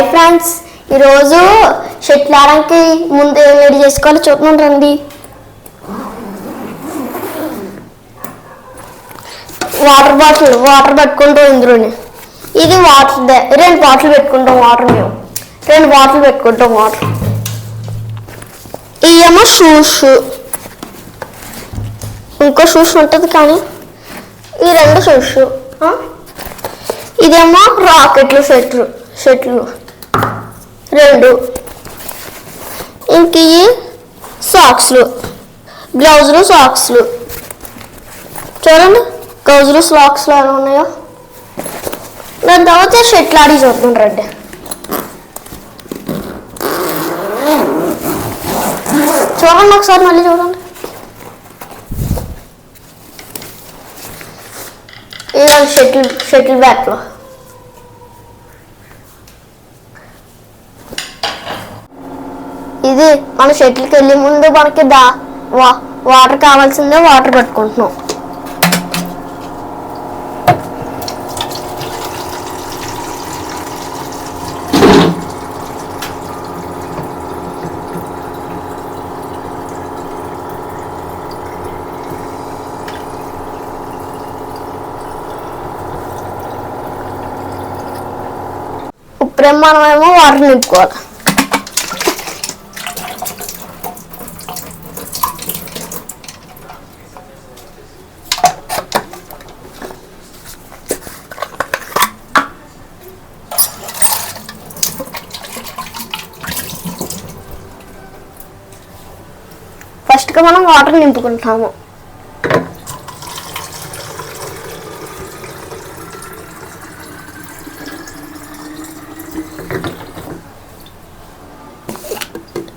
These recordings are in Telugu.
హాయ్ ఫ్రెండ్స్ ఈరోజు షెటిల్ ఆడడానికి ముందు ఏం రెడీ చేసుకోవాలో చూద్దాం రండి. వాటర్ బాటిల్ వాటర్ పెట్టుకుంటాం ఇందులోని. ఇది వాటర్ రెండు బాటిల్ పెట్టుకుంటాం వాటర్ మేము. రెండు బాటిల్ పెట్టుకుంటాం వాటర్. ఇవేమో షూస్. ఇంకో షూస్ ఉంటుంది కానీ ఈ రెండు షూస్. ఇదేమో రాకెట్లు షెట్లు షెట్లు. రెండు. ఇంక సాక్స్లు. గ్లౌజులు సాక్స్లు. చూడండి గ్లౌజులు సాక్స్లు ఎలా ఉన్నాయో. దాని తర్వాత షెట్లు ఆడి చూద్దాం రండి చూడండి ఒకసారి మళ్ళీ చూడండి. ఇది షటిల్ షటిల్ బ్యాట్లో ఇది మన షటిల్కి వెళ్ళే ముందు మనకి దా వా వాటర్ కావాల్సిందే వాటర్ పట్టుకుంటున్నాం. ఇప్పుడేమో మనమేమో వాటర్ నింపుకోవాలి. ఇప్పుడు మనం వాటర్ నింపుకుంటాము.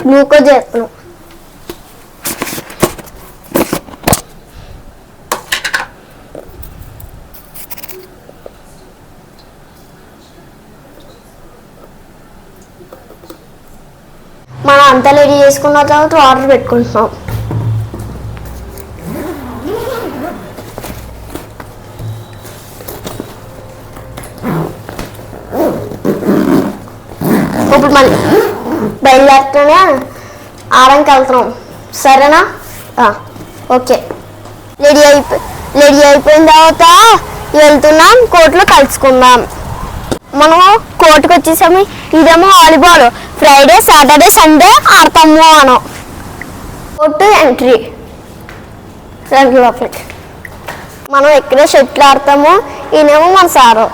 గ్లూకోజ్ చెప్పను మనం అంతా రెడీ చేసుకున్న తర్వాత వాటర్ పెట్టుకుంటున్నాం. ఇప్పుడు మళ్ళీ బయలుదేరుతూనే ఆడంకి వెళ్తున్నాం. సరేనా? ఓకే. రెడీ అయిపోయి రెడీ అయిపోయిన తర్వాత వెళ్తున్నాం కోర్టులో కలుసుకుందాం. మనం కోర్టుకు వచ్చేసాము. ఇదేమో వాలీబాల్. ఫ్రైడే సాటర్డే సండే ఆడతాము మనం కోర్టు ఎంట్రీ. రండి లోపలికి. మనం ఇక్కడే షెట్లు ఆడతాము ఈయనేమో మన సారు.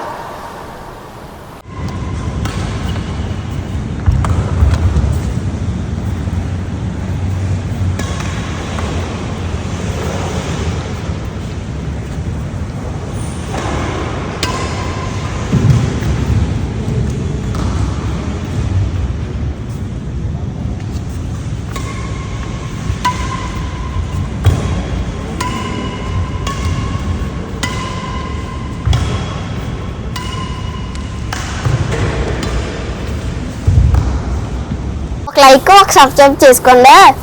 లైక్ ఒక సబ్స్క్రైబ్ చేసుకోండి.